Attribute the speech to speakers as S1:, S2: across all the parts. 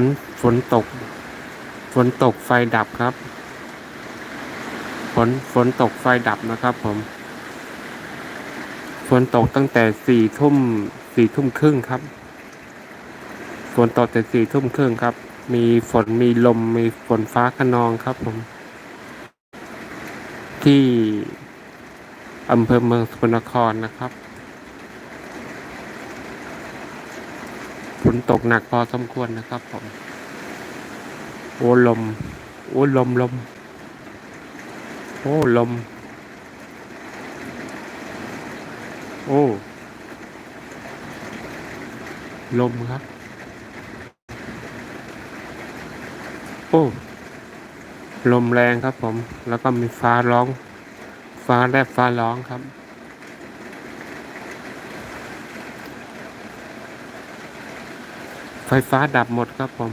S1: นฝนตก ฝนตกไฟดับครับ ฝนฝนตกไฟดับนะครับ ผม ฝนตกตั้งแต่สี่ทุ่มสี่ทุ่มครึ่งครับ ฝนตกแต่สี่ทุ่มครึ่งครับ มีฝนมีลมมีฝนฟ้าขนองครับ ผม ที่อำเภอเมืองสกลนครนะครับ ฝนตกหนักพอสมควรนะครับผม โอ้ลม โอ้ลมลม โอ้ลม โอ้ ลมครับ โอ้ ลมแรงครับผม แล้วก็มีฟ้าร้อง ฟ้าแลบฟ้าร้องครับ ไฟฟ้าดับหมดครับผม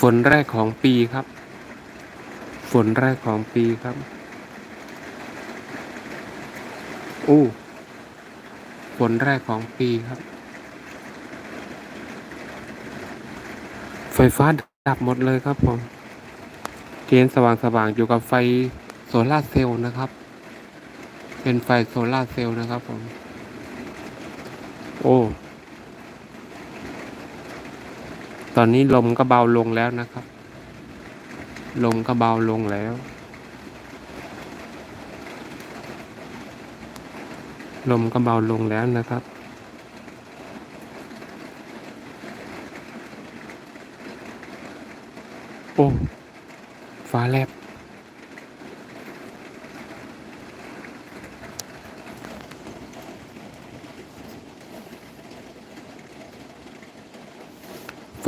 S1: ฝนแรกของปีครับ ฝนแรกของปีครับ อู้ฝนแรกของปีครับ ไฟฟ้าดับหมดเลยครับผม เทียนสว่างสว่างๆอยู่กับไฟ โซลาร์เซลล์นะครับ เป็นไฟโซลาร์เซลล์นะครับผม โอ้ ตอนนี้ลมก็เบาลงแล้วนะครับ ลมก็เบาลงแล้ว ลมก็เบาลงแล้วนะครับโอ้ฟ้าแลบ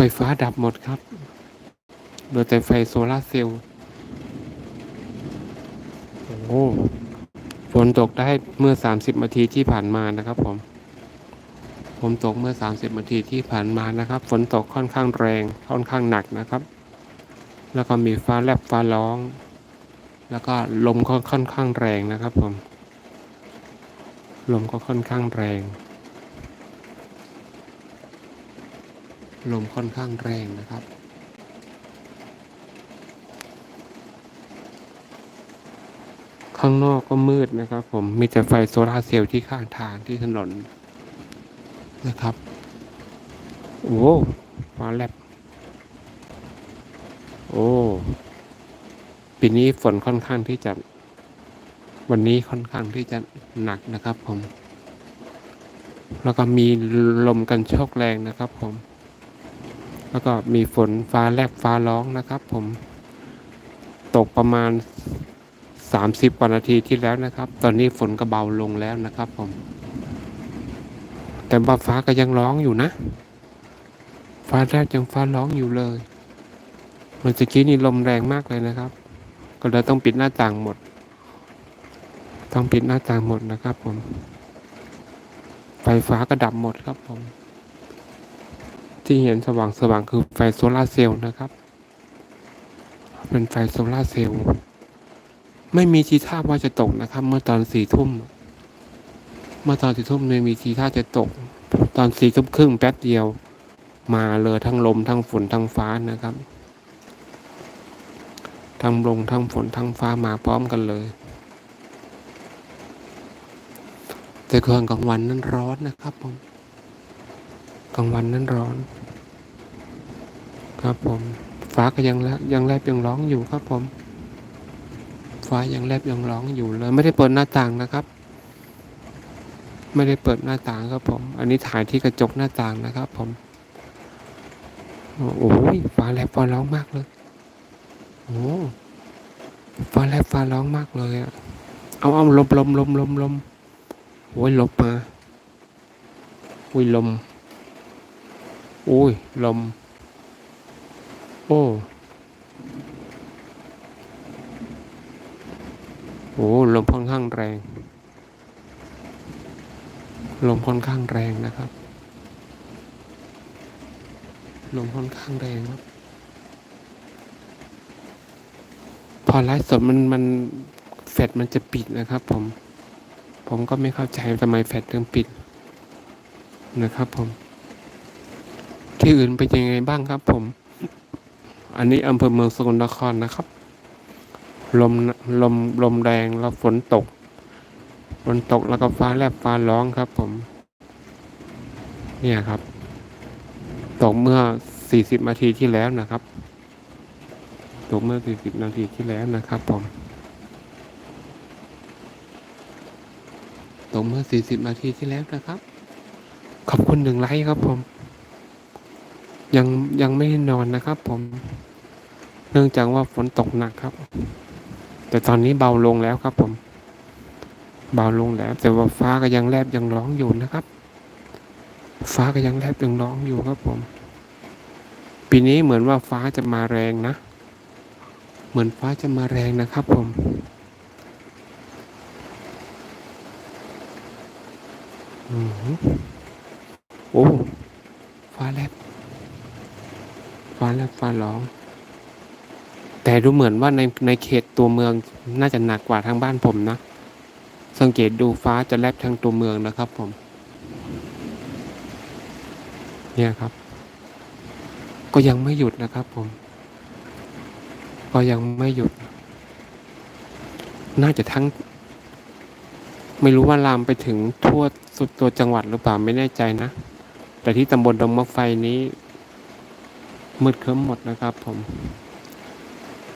S1: ฟฟ้าดับหมดครับเหลือแต่ไฟโซลาร์เซลล์ โอ้ ฝนตกได้เมื่อ 30นาทีที่ผ่านมานะครับผม ผมตกเมื่อ 30นาทีที่ผ่านมานะครับ ฝนตกค่อนข้างแรง ค่อนข้างหนักนะครับ แล้วก็มีฟ้าแลบฟ้าร้อง แล้วก็ลมก็ค่อนข้างแรงนะครับผม ลมก็ค่อนข้างแรง ลมค่อนข้างแรงนะครับ ข้างนอกก็มืดนะครับผมมีแต่ไฟโซลาเซลล์ที่ข้างทางที่ถนนนะครับ โอ้ฟ้าแลบโอ้ปีนี้ฝนค่อนข้างที่จะวันนี้ค่อนข้างที่จะหนักนะครับผม แล้วก็มีลมกันโชกแรงนะครับผม แล้วก็มีฝนฟ้าแลบฟ้าร้องนะครับ ผมตกประมาณ 30กว่านาทีที่แล้วนะครับ ตอนนี้ฝนก็เบาลงแล้วนะครับ ผม แต่ว่าฟ้าก็ยังร้องอยู่นะ ฟ้าแลบยังฟ้าร้องอยู่เลยเมันจะกี้นี่ลมแรงมากเลยนะครับ ก็เลยต้องปิดหน้าต่างหมด ต้องปิดหน้าต่างหมดนะครับ ผม ไฟฟ้าก็ดับหมดครับผม ที่เห็นสว่างสว่างคือไฟโซลาร์เซลล์นะครับ เป็นไฟโซลาร์เซลล์ไม่มีทีท่าว่าจะตกนะครับ เมื่อตอนสี่ทุ่ม เมื่อตอนสี่ทุ่มไม่มีทีท่าจะตก ตอนสี่ทุ่มครึ่งแป๊บเดียว มาเลยทั้งลมทั้งฝนทั้งฟ้านะครับ ทั้งลมทั้งฝนทั้งฟ้ามาพร้อมกันเลย แต่กลางกลางวันนั้นร้อนนะครับผม กลางวันนั้นร้อน ครับผม ฟ้าก็ยังลบยังแลบยังร้องอยู่ครับผม ฟ้ายังแลบยังร้องอยู่เลย ไม่ได้เปิดหน้าต่างนะครับ ไม่ได้เปิดหน้าต่างครับผม อันนี้ถ่ายที่กระจกหน้าต่างนะครับ ผมโอ้ยฟ้าแลบฟ้าร้องมากเลยโอ้ฟ้าแลบฟ้าร้องมากเลยอะเอาเอาลมลมลมลมลมโอ้ยลมมาอุ้ยลม อ้ย ลม โอ้โอ้ลมค่อนข้างแรง ลมค่อนข้างแรงนะครับ ลมค่อนข้างแรงครับ พอไลฟ์สดมันมันแฟลชมันจะปิดนะครับ ผม ผมก็ไม่เข้าใจทำไมแฟลชถึงปิดนะครับผม ที่อื่นเป็นยังไงบ้างครับ ผม อันนี้อำเภอเมืองสกลนครนะครับ ลมลมลมแรงแล้วฝนตก ฝนตกแล้วก็ฟ้าแลบฟ้าร้องครับ ผม เนี่ยครับ ตกเมื่อ 40 นาทีที่แล้วนะครับ ตกเมื่อ 40 นาทีที่แล้วนะครับ ผมตกเมื่อ 40 นาทีที่แล้วนะครับ ขอบคุณหนึ่งไลค์ครับผม ยังยังไม่ได้นอนนะครับ ผม เนื่องจากว่าฝนตกหนักครับ แต่ตอนนี้เบาลงแล้วครับ ผม เบาลงแล้ว แต่ว่าฟ้าก็ยังแลบยังร้องอยู่นะครับ ฟ้าก็ยังแลบยังร้องอยู่ครับ ผม ปีนี้เหมือนว่าฟ้าจะมาแรงนะ เหมือนฟ้าจะมาแรงนะครับ ผมอือโอ้ ฟ้าแลบ ฟ้า แลบฟ้าร้อง แต่ดูเหมือนว่าในในเขตตัวเมืองน่าจะหนักกว่าทางบ้านผมนะ สังเกตดูฟ้าจะแลบทางตัวเมืองนะครับผม เนี่ยครับ ก็ยังไม่หยุดนะครับผม ก็ยังไม่หยุด น่าจะทั้ง ไม่รู้ว่าลามไปถึงทั่วสุดตัวจังหวัดหรือเปล่าไม่แน่ใจนะ แต่ที่ตำบลดงมะไฟนี้ มืดครึ้มหมดนะครับผม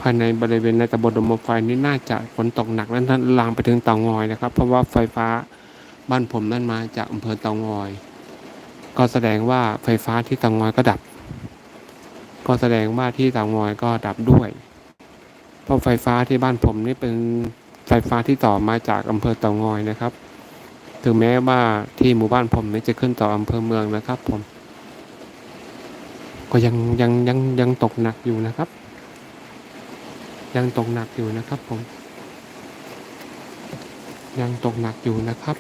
S1: ภายในบริเวณในตำบลดมไฟนี้น่าจะฝนตกหนักและนั้นลามไปถึงเตางอยนะครับ เพราะว่าไฟฟ้าบ้านผมนั่นมาจากอำเภอเตางอย ก็แสดงว่าไฟฟ้าที่เตางอยก็ดับ ก็แสดงว่าที่เตางอยก็ดับด้วย เพราะไฟฟ้าที่บ้านผมนี่เป็นไฟฟ้าที่ต่อมาจากอำเภอเตางอยนะครับ ถึงแม้ว่าที่หมู่บ้านผมนี่จะขึ้นต่ออำเภอเมืองนะครับผม ก็ยังยังยังยังตกหนักอยู่นะครับ ยังตกหนักอยู่นะครับผม ยังตกหนักอยู่นะครับ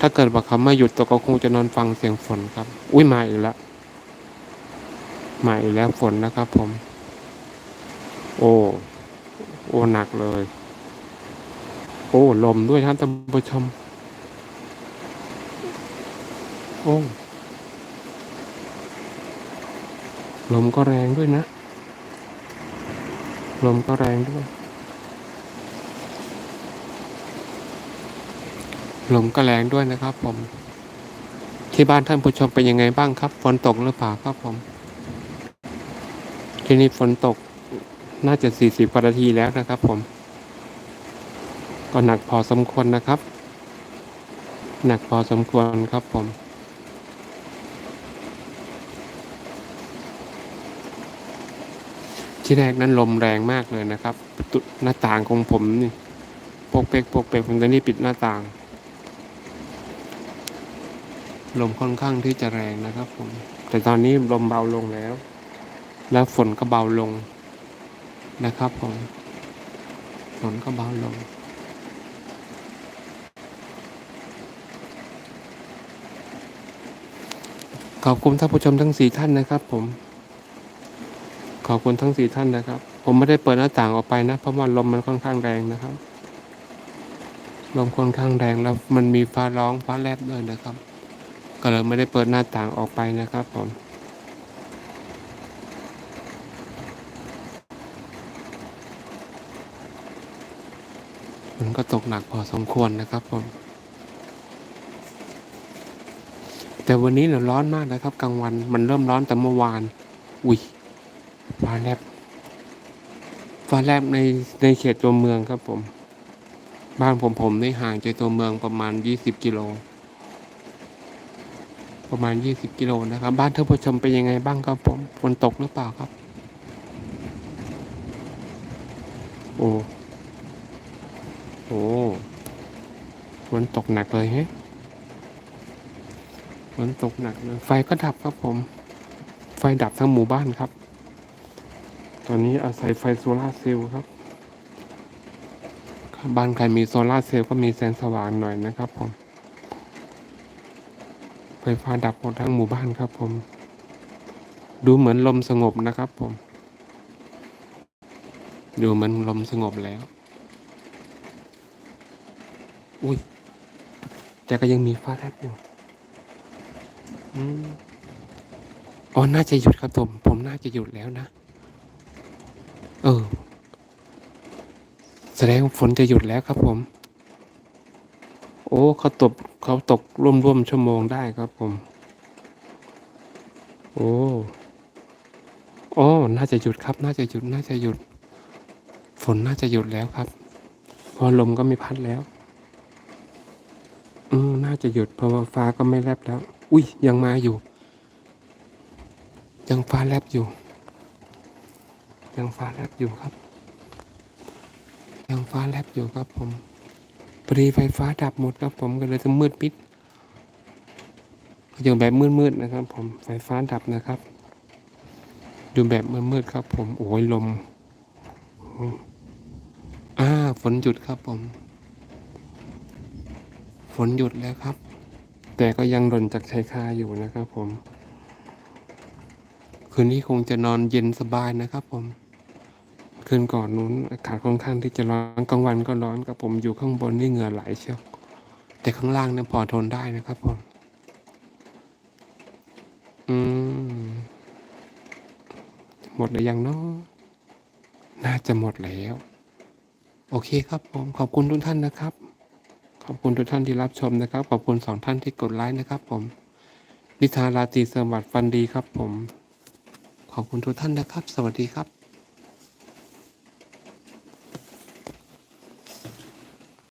S1: ถ้าเกิดว่าเขาไม่หยุดตัวก็คงจะนอนฟังเสียงฝนครับ อุ้ยมาอีกแล้วมาอีกแล้วฝนนะครับผม โอ้โอ้หนักเลย โอ้ลมด้วยท่านท่านผู้ชมโอ้ ลมก็แรงด้วยนะ ลมก็แรงด้วย ลมก็แรงด้วยนะครับผม ที่บ้านท่านผู้ชมเป็นยังไงบ้างครับ ฝนตกหรือเปล่าครับผม ที่นี่ฝนตกน่าจะสี่สิบกว่านาทีแล้วนะครับผม ก็หนักพอสมควรนะครับ หนักพอสมควรครับผม ที่แรกนั้นลมแรงมากเลยนะครับประตูหน้าต่างของผมนี่ปกเปกปกเปกผมตอนนี้ปิดหน้าต่าง ลมค่อนข้างที่จะแรงนะครับผม แต่ตอนนี้ลมเบาลงแล้ว แล้วฝนก็เบาลงนะครับผมฝนก็เบาลงขอบคุณท่านผู้ชมทั้งสี่ท่านนะครับผม ขอบคุณทั้งสี่ท่านนะครับ ผมไม่ได้เปิดหน้าต่างออกไปนะ เพราะว่าลมมันค่อนข้างแรงนะครับ ลมค่อนข้างแรงแล้วมันมีฟ้าร้องฟ้าแลบด้วยนะครับ ก็เลยไม่ได้เปิดหน้าต่างออกไปนะครับผมมันก็ตกหนักพอสมควรนะครับผม แต่วันนี้เนี่ยร้อนมากนะครับ กลางวันมันเริ่มร้อนแต่เมื่อวาน อุ้ย ฟ้าแลบฟ้าแลบในในเขตตัวเมืองครับผม บ้านผมผมนี่ห่างจากตัวเมืองประมาณยี่สิบกิโล ประมาณยี่สิบกิโลนะครับ บ้านท่านผู้ชมเป็นยังไงบ้างครับผมฝนตกหรือเปล่าครับ โอ้โอ้ฝนตกหนักเลยเฮ้ฝนตกหนักเลยไฟก็ดับครับผม ไฟดับทั้งหมู่บ้านครับ อนนี้อาศัยไฟโซลาเซลล์ครับ บ้านใครมีโซลาเซลล์ก็มีแสงสว่างหน่อยนะครับผม ไฟฟ้าดับหมดทั้งหมู่บ้านครับผม ดูเหมือนลมสงบนะครับผม ดูเหมือนลมสงบแล้ว อุ้ยแต่ก็ยังมีฟ้าแลบอยู่อ๋อ น่าจะหยุดครับผม ผมน่าจะหยุดแล้วนะ เออ แสดงว่าฝนจะหยุดแล้วครับผม โอ้เขาตกเขาตกร่วมๆชั่วโมงได้ครับผม โอ้โอ้น่าจะหยุดครับ น่าจะหยุด น่าจะหยุด ฝนน่าจะหยุดแล้วครับ เพอลมก็ไม่พัดแล้ว อืมน่าจะหยุดเพราะว่าฟ้าก็ไม่แลบแล้ว อุ้ยยังมาอยู่ ยังฟ้าแลบอยู่ ยังฟ้าแลบอยู่ครับ ยังฟ้าแลบอยู่ครับผมพอดีไฟฟ้าดับหมดครับผมก็เลยจะมืดปิดอยู่แบบมืดๆนะครับ ผมไฟฟ้าดับนะครับ อยู่แบบมืดๆครับ ผมโอ้ยลมอ่าฝนหยุดครับผม ฝนหยุดแล้วครับ แต่ก็ยังหล่นจากชายคาอยู่นะครับ ผม คืนนี้คงจะนอนเย็นสบายนะครับ ผม คืนก่อนนู้นอากาศค่อนข้างที่จะร้อนกลางวันก็ร้อนกับผมอยู่ข้างบนนี่เหงื่อไหลเชียวแต่ข้างล่างเนี่ยพอทนได้นะครับผมอืมหมดหรือยังเนาะน่าจะหมดแล้ว โอเคครับผมขอบคุณทุกท่านนะครับ ขอบคุณทุกท่านที่รับชมนะครับ ขอบคุณสองท่านที่กดไลค์นะครับ ผมนิทาราตรีสวัสดิ์ฟันดีครับ ผม ขอบคุณทุกท่านนะครับ สวัสดีครับ